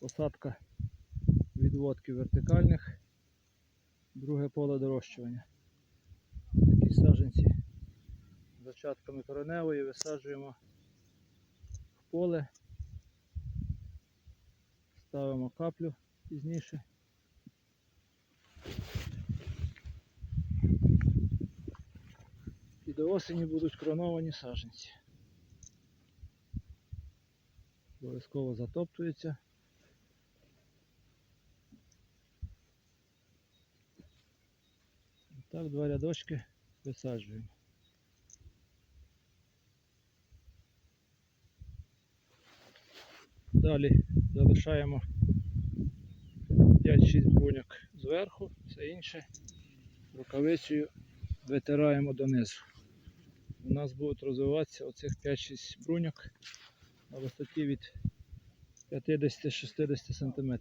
посадка відводки вертикальних, друге поле дорощування. Такі саджанці зачатками кореневої висаджуємо в поле, ставимо каплю пізніше. І до осені будуть кроновані саджанці. Обов'язково затоптується. Так, два рядочки висаджуємо. Далі залишаємо 5-6 бруньок зверху, все інше рукавицею витираємо донизу. У нас будуть розвиватися оцих 5-6 бруньок на висоті від 50-60 см.